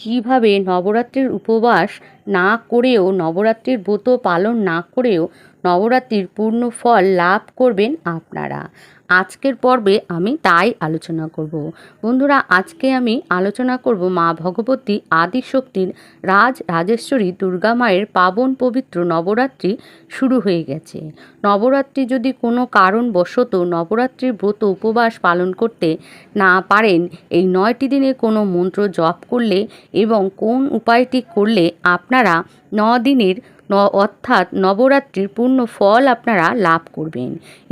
কীভাবে নবরাত্রির উপবাস না করেও, নবরাত্রির ব্রত পালন না করেও নবরাত্রির পূর্ণ ফল লাভ করবেন আপনারা? আজকের পর্বে আমি তাই আলোচনা করব। বন্ধুরা, আজকে আমি আলোচনা করব মা ভগবতী আদিশক্তির রাজ রাজেশ্বরী দুর্গা মায়ের পাবন পবিত্র নবরাত্রি শুরু হয়ে গেছে। নবরাত্রি যদি কোনো কারণবশত নবরাত্রির ব্রত উপবাস পালন করতে না পারেন, এই নয়টি দিনে কোনো মন্ত্র জপ করলে এবং কোন উপায়টি করলে আপনারা ন দিনের ন, অর্থাৎ নবরাত্রির পূর্ণ ফল আপনারা লাভ করবেন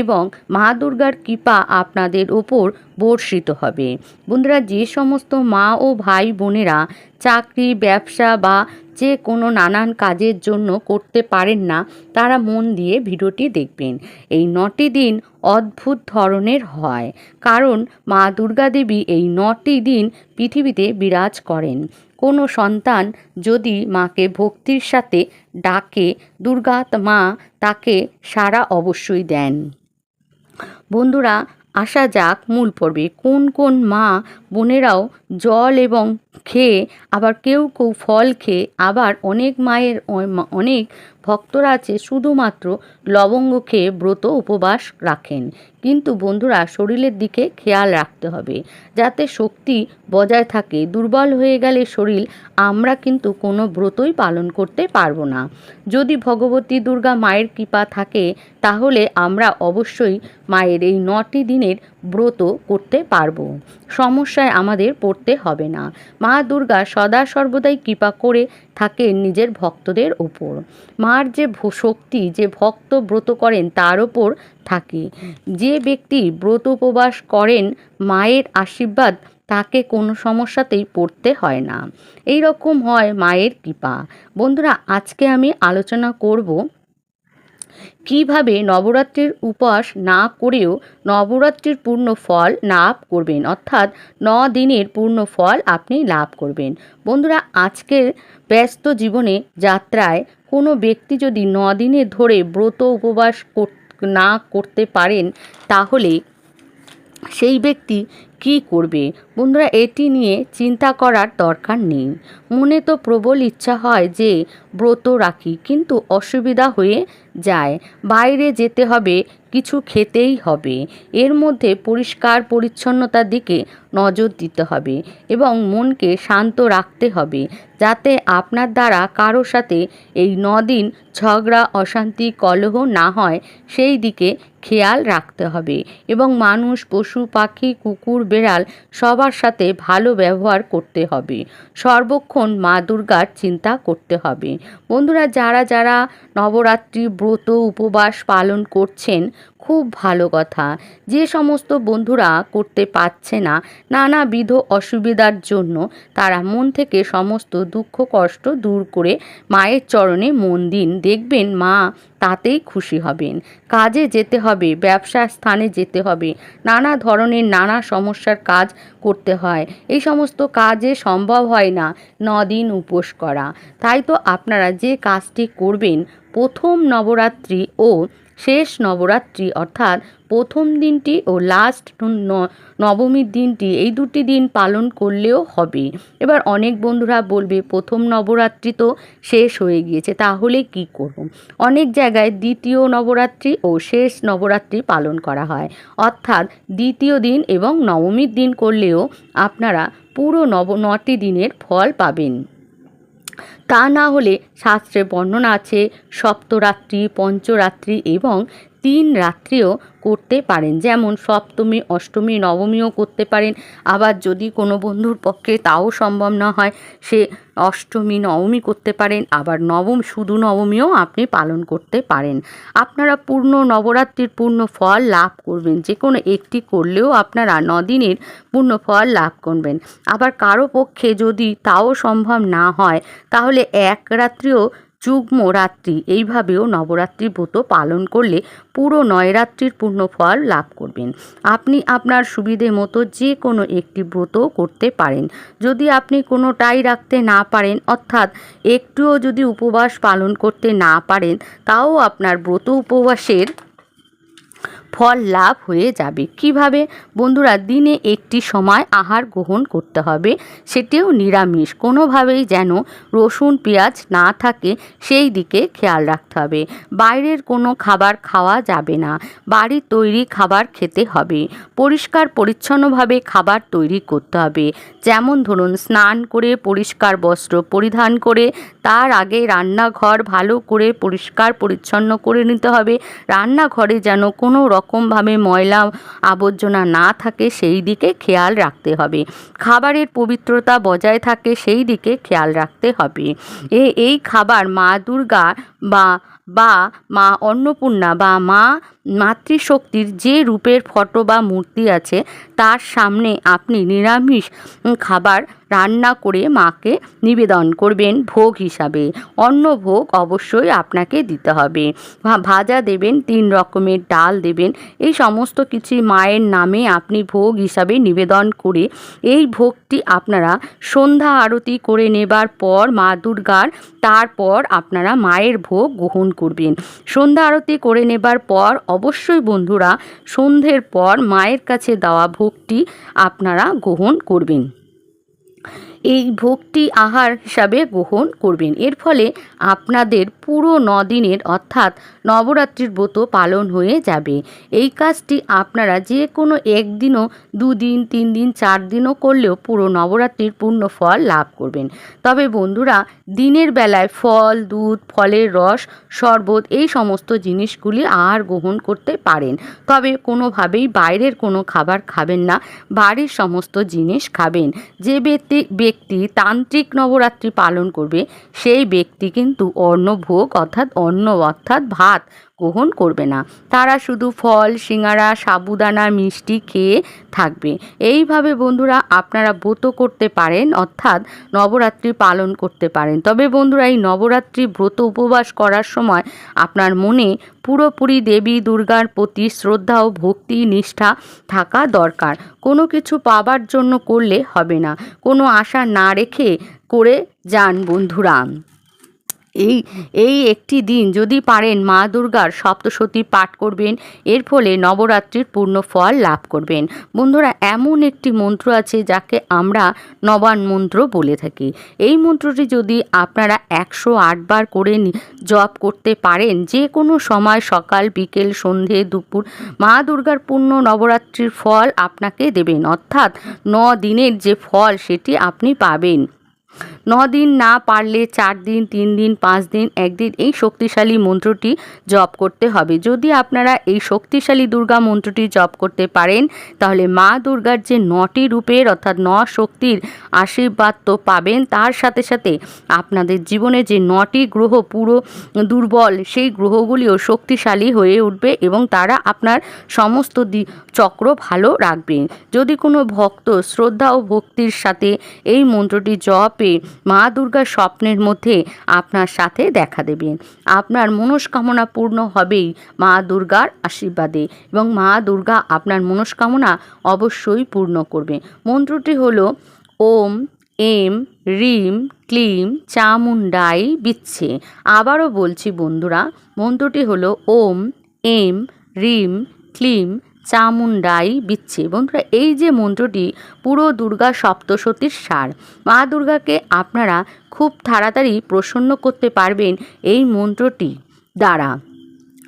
এবং মা দুর্গার কৃপা আপনাদের ওপর বর্ষিত হবে। বন্ধুরা, যে সমস্ত মা ও ভাই বোনেরা চাকরি, ব্যবসা বা যে কোনো নানান কাজের জন্য করতে পারেন না, তারা মন দিয়ে ভিডিওটি দেখবেন। এই নটি দিন অদ্ভুত ধরনের হয়। কারণ মা দুর্গা দেবী এই নটি দিন পৃথিবীতে বিরাজ করেন। কোনো সন্তান যদি মাকে ভক্তির সাথে ডাকে, দুর্গা মা তাকে সারা অবশ্যই দেন। বন্ধুরা আসা যাক মূল পর্বে। কোন কোন মা বোনেরাও জল এবং খেয়ে আবার কেউ কেউ ফল খেয়ে আবার অনেক মায়ের অনেক ভক্তরা আছে শুধুমাত্র লবঙ্গ খেয়ে ব্রত উপবাস রাখেন। কিন্তু বন্ধুরা শরীরের দিকে খেয়াল রাখতে হবে, যাতে শক্তি বজায় থাকে। দুর্বল হয়ে গেলে শরীর আমরা কিন্তু কোনো ব্রতই পালন করতে পারব না। যদি ভগবতী দুর্গা মায়ের কৃপা থাকে, তাহলে আমরা অবশ্যই মায়ের এই নটি দিনের ব্রত করতে পারব। সমস্যায় আমাদের পড়তে হবে না। মা দুর্গা সদা সর্বদাই কৃপা করে থাকেন নিজের ভক্তদের ওপর। মার যে শক্তি, যে ভক্ত ব্রত করেন তার ওপর থাকে। যে ব্যক্তি ব্রত উপবাস করেন, মায়ের আশীর্বাদ তাকে কোনো সমস্যাতেই পড়তে হয় না। এই রকম হয় মায়ের কৃপা। বন্ধুরা, আজকে আমি আলোচনা করব কীভাবে নবরাত্রির উপবাস না করেও নবরাত্রির পূর্ণ ফল লাভ করবেন? অর্থাৎ ন দিনের পূর্ণ ফল আপনি লাভ করবেন। বন্ধুরা, আজকের ব্যস্ত জীবনে যাত্রায় কোনো ব্যক্তি যদি ন দিনে ধরে ব্রত উপবাস না করতে পারেন, তাহলে সেই ব্যক্তি কি করবে? বন্ধুরা, এটি নিয়ে চিন্তা করার দরকার নেই। মনে তো প্রবল ইচ্ছা হয় যে ব্রত রাখি, কিন্তু অসুবিধা হয়ে যায়। বাইরে যেতে হবে, কিছু খেতেই হবে। এর মধ্যে পরিষ্কার পরিচ্ছন্নতার দিকে নজর দিতে হবে এবং মনকে শান্ত রাখতে হবে, যাতে আপনার দ্বারা কারও সাথে এই নদিন ঝগড়া, অশান্তি, কলহ না হয়, সেই দিকে খেয়াল রাখতে হবে। এবং মানুষ, পশু, পাখি, কুকুর বেড়াল সবার সাথে ভালো ব্যবহার করতে হবে। সর্বক্ষণ মা দুর্গার চিন্তা করতে হবে। বন্ধুরা, যারা যারা নবরাত্রি ব্রত উপবাস পালন করছেন খুব ভালো কথা। যে সমস্ত বন্ধুরা করতে পারছে না নানাবিধ অসুবিধার জন্য, তারা মন থেকে সমস্ত দুঃখ, কষ্ট দূর করে মায়ের চরণে মন দিন। দেখবেন মা তাতেই খুশি হবেন। কাজে যেতে হবে ব্যবসা স্থানে যেতে হবে। নানা ধরনের নানা সমস্যার কাজ করতে হয়। এই সমস্ত কাজে সম্ভব হয় না নদিন উপোস করা। তাই তো আপনারা যে কাজটি করবেন, প্রথম নবরাত্রি ও শেষ নবরাত্রি, অর্থাৎ প্রথম দিনটি ও লাস্ট নবমীর দিনটি এই দুটি দিন পালন করলেও হবে। এবার অনেক বন্ধুরা বলবে, প্রথম নবরাত্রি তো শেষ হয়ে গিয়েছে, তাহলে কি করব। অনেক জায়গায় দ্বিতীয় নবরাত্রি ও শেষ নবরাত্রি পালন করা হয়। অর্থাৎ দ্বিতীয় দিন এবং নবমীর দিন করলেও আপনারা পুরো নব নটি দিনের ফল পাবেন। তা না হলে শাস্ত্রে বর্ণনা আছে সপ্তরাত্রি পঞ্চরাত্রি এবং তিন রাত্রিও করতে পারেন। যেমন সপ্তমী, অষ্টমী, নবমীও করতে পারেন। আবার যদি কোনো বন্ধুর পক্ষে তাও সম্ভব না হয়, সে অষ্টমী, নবমী করতে পারেন। আবার নবম, শুধু নবমীও আপনি পালন করতে পারেন। আপনারা পূর্ণ নবরাত্রির পূর্ণ ফল লাভ করবেন। যে কোনো একটি করলেও আপনারা নদিনের পূর্ণ ফল লাভ করবেন। আবার কারও পক্ষে যদি তাও সম্ভব না হয়, তাহলে এক রাত্রিও যুগ্ম রাত্রি। এইভাবেও নবরাত্রি ব্রত পালন করলে পুরো নয়রাত্রির পূর্ণ ফল লাভ করবেন। আপনি আপনার সুবিধে মতো যে কোনো একটি ব্রত করতে পারেন। যদি আপনি কোনোটাই রাখতে না পারেন, অর্থাৎ একটুও যদি উপবাস পালন করতে না পারেন, তাও আপনার ব্রত উপবাসের ফল লাভ হয়ে যাবে। কীভাবে? বন্ধুরা, দিনে একটি সময় আহার গ্রহণ করতে হবে, সেটিও নিরামিষ। কোনোভাবেই যেন রসুন, পেঁয়াজ না থাকে, সেই দিকে খেয়াল রাখতে হবে। বাইরের কোনো খাবার খাওয়া যাবে না। বাড়ির তৈরি খাবার খেতে হবে। পরিষ্কার, পরিচ্ছন্নভাবে খাবার তৈরি করতে হবে। যেমন ধরুন, স্নান করে পরিষ্কার বস্ত্র পরিধান করে, তার আগে রান্নাঘর ভালো করে পরিষ্কার, পরিচ্ছন্ন করে নিতে হবে। রান্নাঘরে যেন কোনো রকমভাবে ময়লা আবর্জনা না থাকে, সেই দিকে খেয়াল রাখতে হবে। খাবারের পবিত্রতা বজায় থাকে, সেই দিকে খেয়াল রাখতে হবে। এ, এই খাবার মা দুর্গা বা বা মা অন্নপূর্ণা বা মা মাতৃশক্তির যে রূপের ফটো বা মূর্তি আছে, তার সামনে আপনি নিরামিষ খাবার রান্না করে মাকে নিবেদন করবেন ভোগ হিসাবে। অন্য ভোগ অবশ্যই আপনাকে দিতে হবে। ভাজা দেবেন, তিন রকমের ডাল দেবেন, এই সমস্ত কিছু মায়ের নামে আপনি ভোগ হিসাবে নিবেদন করে এই ভোগটি আপনারা সন্ধ্যা আরতি করে নেবার পর মা দুর্গার, তারপর আপনারা মায়ের ভোগ গ্রহণ করবেন। সন্ধ্যা আরতি করে নেবার পর অবশ্যই বন্ধুরা সন্ধ্যের পর মায়ের কাছে দেওয়া ভোগটি আপনারা গ্রহণ করবেন। এই ভোগটি আহার হিসাবে গ্রহণ করবেন। এর ফলে আপনাদের পুরো দিনের অর্থাৎ নবরাত্রির ব্রত পালন হয়ে যাবে। এই কাজটি আপনারা যে কোনো একদিনও, দুদিন তিন দিন চার দিনও করলেও পুরো নবরাত্রির পূর্ণ ফল লাভ করবেন। তবে বন্ধুরা, দিনের বেলায় ফল, দুধ, ফলের রস, শরবত এই সমস্ত জিনিসগুলি আহার গ্রহণ করতে পারেন। তবে কোনোভাবেই বাইরের কোনো খাবার খাবেন না, বাড়ির সমস্ত জিনিস খাবেন। যে ব্যক্তি ব্যক্তি তান্ত্রিক নবরাত্রি পালন করবে সেই ব্যক্তি কিন্তু অন্নভোগ অর্থাৎ অন্ন অর্থাৎ ভাত গ্রহণ করবে না। তারা শুধু ফল, সিঙ্গারা, সাবুদানা, মিষ্টি খেয়ে থাকবে। এইভাবে বন্ধুরা আপনারা ব্রত করতে পারেন, অর্থাৎ নবরাত্রি পালন করতে পারেন। তবে বন্ধুরা, এই নবরাত্রি ব্রত উপবাস করার সময় আপনার মনে পুরোপুরি দেবী দুর্গার প্রতি শ্রদ্ধা ও ভক্তি, নিষ্ঠা থাকা দরকার। কোনো কিছু পাবার জন্য করলে হবে না। কোনো আশা না রেখে করে যান বন্ধুরা। এই এই একটি দিন যদি পারেন মা দুর্গার সপ্তশতী পাঠ করবেন। এর ফলে নবরাত্রির পূর্ণ ফল লাভ করবেন। বন্ধুরা, এমন একটি মন্ত্র আছে যাকে আমরা নবান মন্ত্র বলে থাকি। এই মন্ত্রটি যদি আপনারা একশো আটবার করে জপ করতে পারেন যে কোনো সময় সকাল, বিকেল, সন্ধে, দুপুর, মা দুর্গার পূর্ণ নবরাত্রির ফল আপনাকে দেবেন। অর্থাৎ ন দিনের যে ফল সেটি আপনি পাবেন। দিন না পারলে চার দিন, তিন দিন, পাঁচ দিন, একদিন এই শক্তিশালী মন্ত্রটি জপ করতে হবে। যদি আপনারা এই শক্তিশালী দুর্গা মন্ত্রটি জপ করতে পারেন, তাহলে মা দুর্গার যে নটি রূপের অর্থাৎ ন শক্তির আশীর্বাদ তো পাবেন। তার সাথে সাথে আপনাদের জীবনে যে নটি গ্রহ পুরো দুর্বল, সেই গ্রহগুলিও শক্তিশালী হয়ে উঠবে এবং তারা আপনার সমস্ত চক্র ভালো রাখবে। যদি কোনো ভক্ত শ্রদ্ধা ও ভক্তির সাথে এই মন্ত্রটি জপে মা দুর্গার স্বপ্নের মধ্যে আপনার সাথে দেখা দেবেন আপনার মনস্কামনা পূর্ণ হবেই মা দুর্গার আশীর্বাদে এবং মা দুর্গা আপনার মনস্কামনা অবশ্যই পূর্ণ করবে। মন্ত্রটি হলো ওম, এম, রিম, ক্লিম চামুন্ডাই বিচ্ছে। আবারও বলছি বন্ধুরা, মন্ত্রটি হলো ওম, এম, রিম, ক্লিম চামুন্ডাই বিচ্ছে। বন্ধুরা, এই যে মন্ত্রটি, পুরো দুর্গা সপ্তশতীর সার। মা দুর্গাকে আপনারা খুব তাড়াতাড়ি প্রসন্ন করতে পারবেন এই মন্ত্রটি দ্বারা।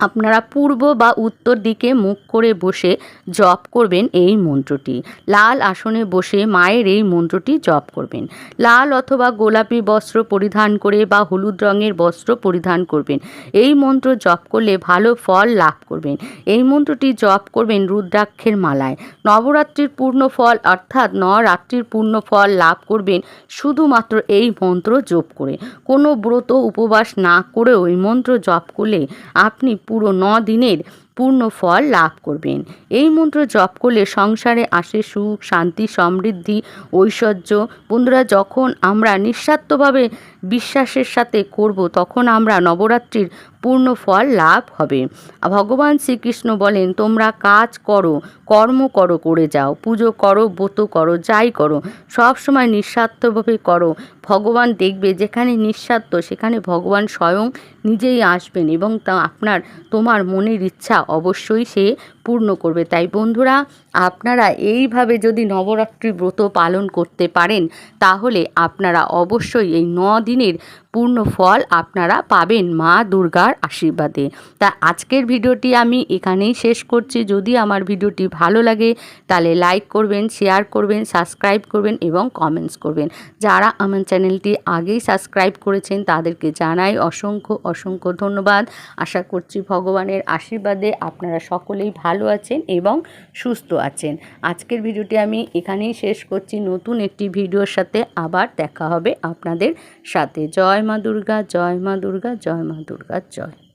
আপনারা পূর্ব বা উত্তর দিকে মুখ করে বসে জপ করবেন এই মন্ত্রটি। লাল আসনে বসে মায়ের এই মন্ত্রটি জপ করবেন। লাল অথবা গোলাপি বস্ত্র পরিধান করে বা হলুদ রঙের বস্ত্র পরিধান করবেন। এই মন্ত্র জপ করলে ভালো ফল লাভ করবেন। এই মন্ত্রটি জপ করবেন রুদ্রাক্ষের মালায়। নবরাত্রির পূর্ণ ফল অর্থাৎ নরাত্রির পূর্ণ ফল লাভ করবেন শুধুমাত্র এই মন্ত্র জপ করে। কোনো ব্রত উপবাস না করেও এই মন্ত্র জপ করলে আপনি পুরো ন দিনের পূর্ণ ফল লাভ করবেন। এই মন্ত্র জপ করলে সংসারে আসে সুখ, শান্তি, সমৃদ্ধি, ঐশ্বর্য। বন্ধুরা, যখন আমরা নিঃস্বার্থভাবে বিশ্বাসের সাথে করব, তখন আমরা নবরাত্রির পূর্ণ ফল লাভ হবে। ভগবান শ্রীকৃষ্ণ বলেন, তোমরা কাজ করো, কর্ম করো, করে যাও। পুজো করো, ব্রত করো, যাই করো। সব সময় নিঃস্বার্থভাবে করো। ভগবান দেখবে, যেখানে নিঃস্বার্থ, সেখানে ভগবান স্বয়ং নিজেই আসবেন এবং তা আপনার, তোমার মনের ইচ্ছা অবশ্যই সে পূর্ণ করবে। তাই বন্ধুরা আপনারা এইভাবে যদি নবরাত্রি ব্রত পালন করতে পারেন তাহলে আপনারা অবশ্যই এই ন দিনের পূর্ণ ফল আপনারা পাবেন মা দুর্গার আশীর্বাদে। তা আজকের ভিডিওটি আমি এখানেই শেষ করছি। যদি আমার ভিডিওটি ভালো লাগে, তাহলে লাইক করবেন, শেয়ার করবেন, সাবস্ক্রাইব করবেন এবং কমেন্টস করবেন। যারা আমার চ্যানেলটি আগেই সাবস্ক্রাইব করেছেন, তাদেরকে জানাই অসংখ্য অসংখ্য ধন্যবাদ। আশা করছি ভগবানের আশীর্বাদে আপনারা সকলেই ভালো আছেন এবং সুস্থ আছেন। আজকের ভিডিওটি আমি এখানেই শেষ করছি। নতুন একটি ভিডিওর সাথে আবার দেখা হবে আপনাদের সাথে। জয় মা দুর্গা জয় মা দুর্গা জয় মা দুর্গা জয়।